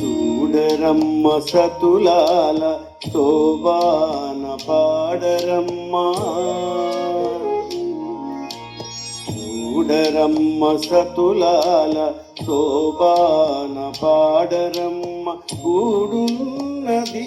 చూడరమ్మ సతులాల శోభాన పాడరమ్మా. చూడరమ్మ సతులాల శోభాన పాడరమ్మ. కూడున్నది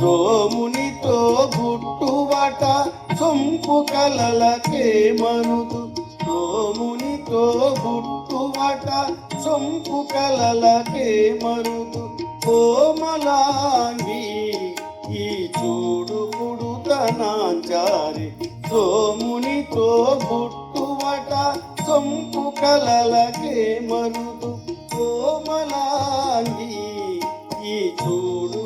సోమునితో బుట్టువట సొంపు కలలకే మరుదు సోమునితో బుట్టువట సొంపు కలలకే మరుదు కోమలాంగి ఈ చూడు పుడుతనాచారి. సోమునితో బుట్టువట సొంపు కలలకే మరుదు కోమలాంగి ఈ చూడు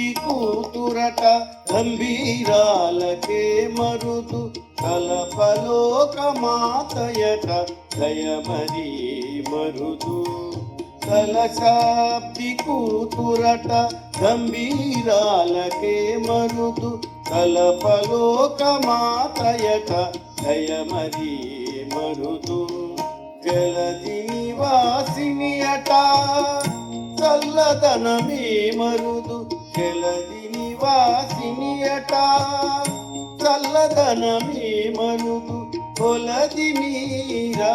కలశాబ్ది కూతురట గంభీరాలకే మరుదు కలపలోక మాతయట దయమరి మరుదు కలశాబ్ది కూతురట గంభీరాలకే మరుదు కలపలోక మాతయట దయమరి మరుదు జలది నివాసిని అట చల్లదనమే మరుదు జలది నివాసిని చల్లదనమే మరుదు కొలది మీరా.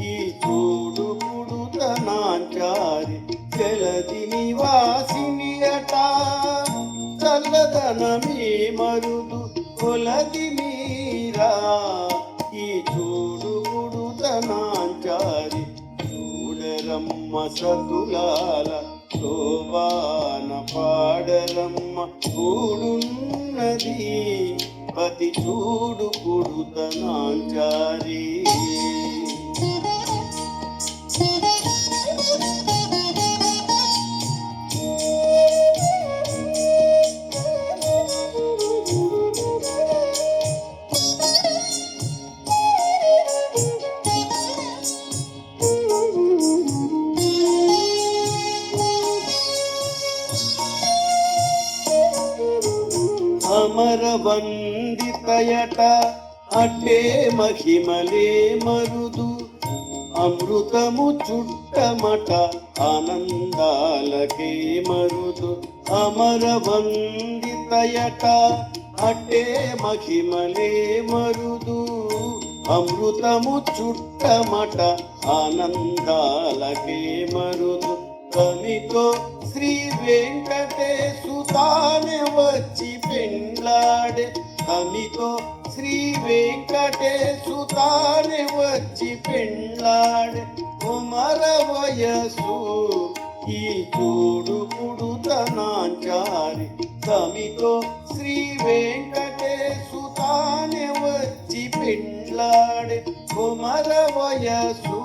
ఈ చూడు పుడుతనాచారి జలది నివాసిని చల్లదనమే మరుదు కొలది మీరా. ఈ చూడు పుడుతనాచారి చూడరమ్మ సతులాల శోభాన పాడరమ్మ కూడున్నది పతి చూడు కుడుతనాచారి అమర వందితయట అట్టే మహిమలే మరుదు. అమృతము చుట్టమట ఆనందాలకే మరుదు. అమర వందితయట అట్టే మహిమలే మరుదు. అమృతము చుట్టమట ఆనందాలకే మరుదు. తనితో శ్రీ వెంకటేశుతానే కమితో శ్రీ వెంకటేశు తానే వచ్చి పెండ్లాడే కుమర వయసు ఈ చూడు పుడుతనాచారి కమితో శ్రీ వెంకటేశు తానే వచ్చి పెండ్లాడే కుమర వయసు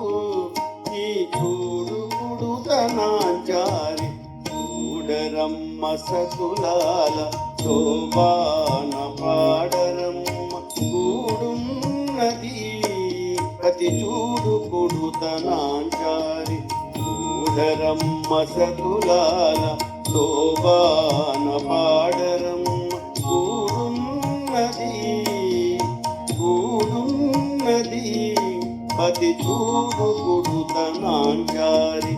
ఈ చూడు పుడుతనాచారి చూడరమ్మ సతులాల శోభాన పాడరమ్మ కూడున్నది ప్రతి చూడు కొడుతనాంచారి చూడరమ్మ సతులాల శోభాన పాడరమ్మ కూడున్నది కూడున్నది. పతి చూడు కొడుతనాంచారి